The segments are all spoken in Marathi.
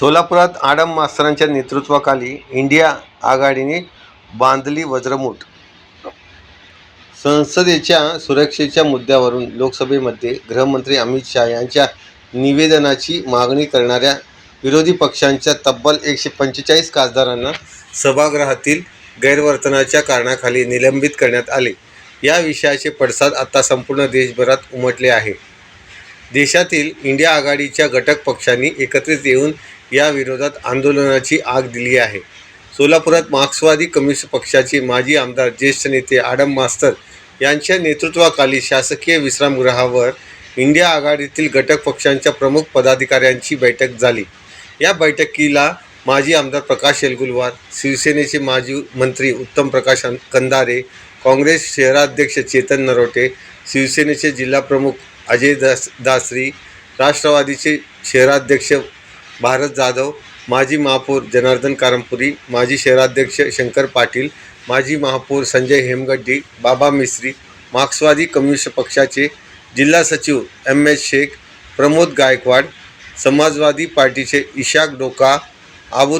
सोलापुरात आडम मास्तरांच्या नेतृत्वाखाली इंडिया आघाडीने बांधली वज्रमूठ. संसदेच्या सुरक्षेच्या मुद्द्यावरून लोकसभेमध्ये गृहमंत्री अमित शहा यांच्या निवेदनाची मागणी करणाऱ्या विरोधी पक्षांच्या तब्बल एकशे पंचेचाळीस खासदारांना सभागृहातील गैरवर्तनाच्या कारणाखाली निलंबित करण्यात आले. या विषयाचे पडसाद आता संपूर्ण देशभरात उमटले आहे. देशातील इंडिया आघाडीच्या घटक पक्षांनी एकत्रित येऊन या विरोधात आंदोलनाची आग दिली आहे. सोलापुरात मार्क्सवादी कम्युनिस्ट पक्षाचे माजी आमदार ज्येष्ठ नेते आडम मास्तर यांच्या नेतृत्वाखाली शासकीय विश्रामगृहावर इंडिया आघाडीतील घटक पक्षांच्या प्रमुख पदाधिकाऱ्यांची बैठक झाली. या बैठकीला माजी आमदार प्रकाश एलगुलवार शिवसेनेचे माजी मंत्री उत्तम प्रकाश कंदारे काँग्रेस शहराध्यक्ष चेतन नरोटे शिवसेनेचे जिल्हाप्रमुख अजय दास दासरी राष्ट्रवादीचे शहराध्यक्ष भारत जाधव माजी महापौर जनार्दन कारमपुरी माजी शहराध्यक्ष शंकर पाटील माजी महापौर संजय हेमगड्डी बाबा मिस्त्री मार्क्सवादी कम्युनिस्ट पक्षाचे जिल्हा सचिव एम एच शेख प्रमोद गायकवाड समाजवादी पार्टीचे इशाक डोका आबू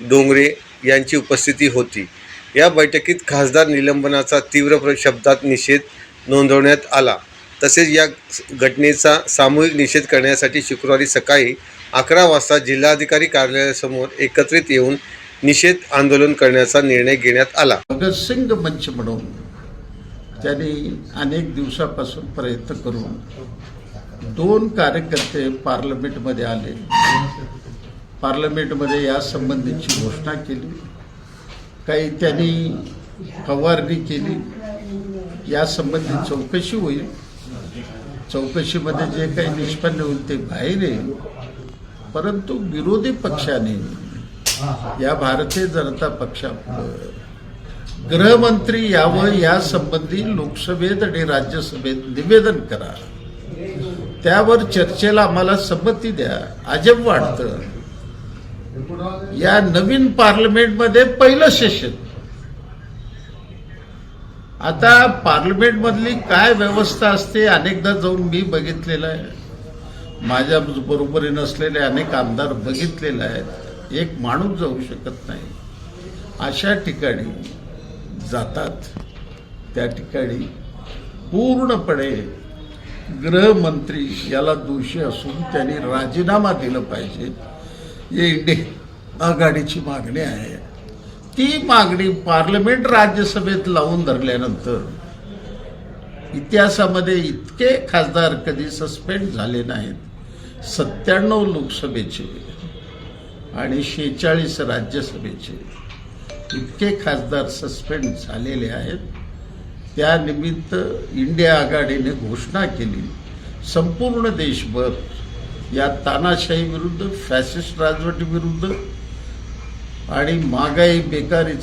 डोंगरे यांची उपस्थिती होती. या बैठकीत खासदार निलंबनाचा तीव्र प्र- शब्दात निषेध नोंदवण्यात आला. तसेच या घटनेचा सामूहिक निषेध करण्यासाठी शुक्रवारी सकाळी अकरा वाजता जिल्हाधिकारी कार्यालयासमोर एकत्रित येऊन निषेध आंदोलन करण्याचा निर्णय घेण्यात आला. भगतसिंग मंच म्हणून त्यांनी अनेक दिवसापासून प्रयत्न करून दोन कार्यकर्ते पार्लमेंटमध्ये आले. पार्लमेंटमध्ये या संबंधीची घोषणा केली. काही त्यांनी फवारणी केली. या संबंधी चौकशी होईल. चौकशीमध्ये जे काही निष्पन्न होईल ते बाहेर येईल. परंतु विरोधी पक्षाने या भारतीय जनता पक्षापुढं गृहमंत्री यावं या संबंधी लोकसभेत आणि राज्यसभेत निवेदन करा. त्यावर चर्चेला आम्हाला संमती द्या. अजब वाटतं. या नवीन पार्लमेंटमध्ये पहिलं सेशन. आता पार्लमेंटमधली काय व्यवस्था असते अनेकदा जाऊन मी बघितलेलं आहे. माझ्या बरोबरी नसलेले अनेक आमदार बघितलेले आहेत. एक माणूस जाऊ शकत नाही. अशा ठिकाणी जातात. त्या ठिकाणी पूर्णपणे गृहमंत्री याला दोषी असून त्यांनी राजीनामा दिला पाहिजे. हे इंडिया आघाडीची मागणी आहे. ती मागणी पार्लमेंट राज्यसभेत लावून धरल्यानंतर इतिहासामध्ये इतके खासदार कधी सस्पेंड झाले नाहीत. सत्त्याण्णव लोकसभेचे आणि शेहेचाळीस राज्यसभेचे इतके खासदार सस्पेंड झालेले आहेत. त्यानिमित्त इंडिया आघाडीने घोषणा केली संपूर्ण देशभर या तानाशाही विरुद्ध फॅसिस्ट राजवटी विरुद्ध आणि महागाई बेकारी